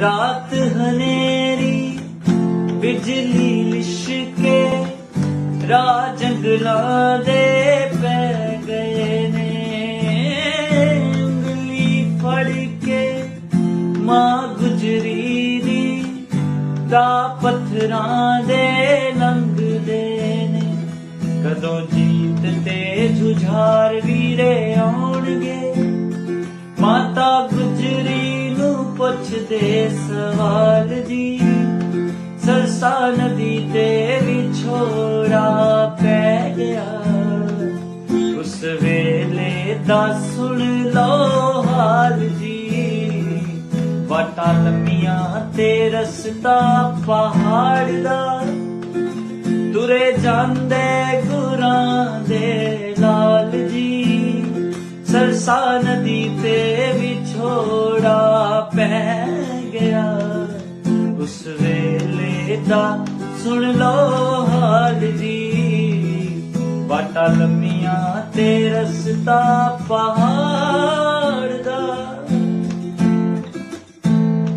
ਰਾਤ ਹਨੇਰੀ, ਬਿਜਲੀ ਲਿਸ਼ਕੇ ਰਾਹ ਜੰਗਲਾਂ ਦੇ ਪੈ ਗਏ ਨੇ। ਉਂਗਲੀ ਫੜ ਕੇ ਮਾਂ ਗੁਜਰੀ ਦੀ ਦਾ ਪੱਥਰਾਂ ਦੇ ਲੰਘਦੇ ਨੇ। ਕਦੋਂ ਜੀਤ ਤੇ ਜੁਝਾਰ ਵੀ ਪੁੱਛਦੇ ਸਵਾਲ ਜੀ ਸਰਸਾ ਨਦੀ ਤੇ ਵਿਛੋੜਾ ਪੈ ਗਿਆ। ਉਸ ਵੇਲੇ ਦਾ ਸੁਣ ਲਓ ਹਾਲ ਜੀ, ਵਾਟਾਂ ਲੰਮੀਆਂ ਤੇ ਰਸਤਾ ਪਹਾੜ ਦਾ। ਤੁਰੇ ਜਾਂਦੇ ਗੁਰਾਂ ਦੇ ਲਾਲ ਜੀ ਸਰਸਾ ਨਦੀ ਤੇ ਵਿਛੋੜਾ ਉਸ ਵੇਲੇ ਦਾ ਸੁਣ ਲਓ ਹਾਲ ਜੀ। ਵਾਟਾ ਲੰਮੀਆਂ ਤੇ ਰਸਤਾ ਪਹਾੜ